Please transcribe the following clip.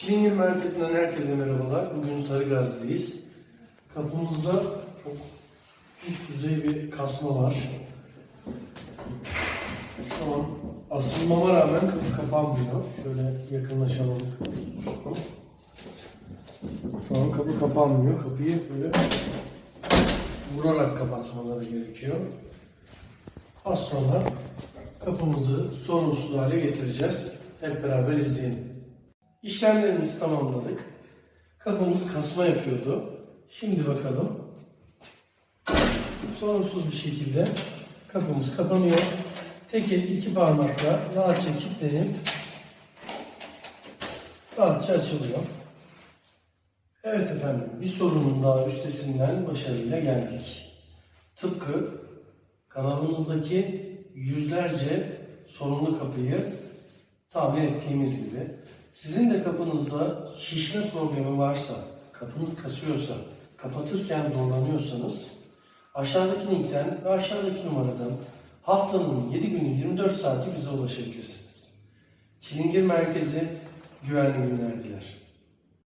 Çilingir Merkezi'nden herkese merhabalar. Bugün Sarıgaz'dayız. Kapımızda çok üst düzey bir kasma var. Şu an asılmama rağmen kapı kapanmıyor. Şöyle yakınlaşalım. Şu an kapı kapanmıyor. Kapıyı böyle vurarak kapatmaları gerekiyor. Az sonra kapımızı sorunsuz hale getireceğiz. Hep beraber izleyin. İşlemlerimizi tamamladık. Kapımız kasma yapıyordu. Şimdi bakalım. Sorunsuz bir şekilde kapımız kapanıyor. Tek iki parmakla rahatça kilitlenip rahatça açılıyor. Evet efendim, bir sorunun daha üstesinden başarıyla geldik. Tıpkı kanalımızdaki yüzlerce sorunlu kapıyı tahmin ettiğimiz gibi sizin de kapınızda şişme problemi varsa, kapınız kasıyorsa, kapatırken zorlanıyorsanız aşağıdaki linkten ve aşağıdaki numaradan haftanın 7 günü 24 saati bize ulaşabilirsiniz. Çilingir Merkezi güvenli günler diler.